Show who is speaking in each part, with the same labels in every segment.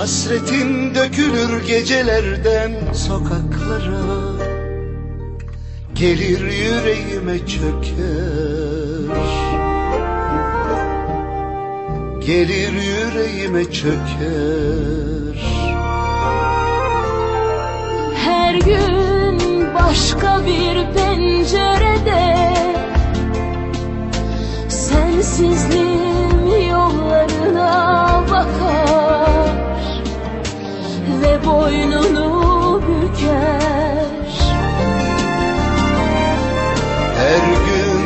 Speaker 1: Hasretin dökülür gecelerden sokaklara. Gelir yüreğime çöker. Gelir yüreğime çöker
Speaker 2: boynunu büker.
Speaker 1: Her gün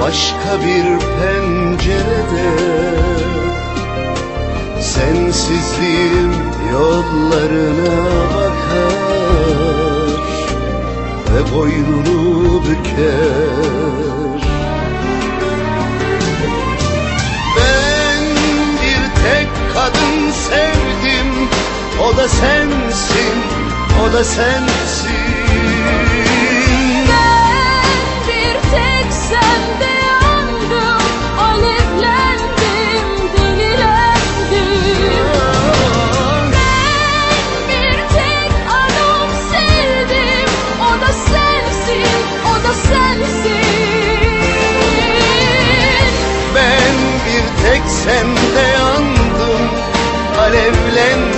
Speaker 1: başka bir pencerede Sensizliğim yollarına bakar Ve boynunu büker. Ben bir tek kadın
Speaker 2: sevdim O da sensin, o da sensin.
Speaker 1: Ben bir tek sende yandım Alevlendim,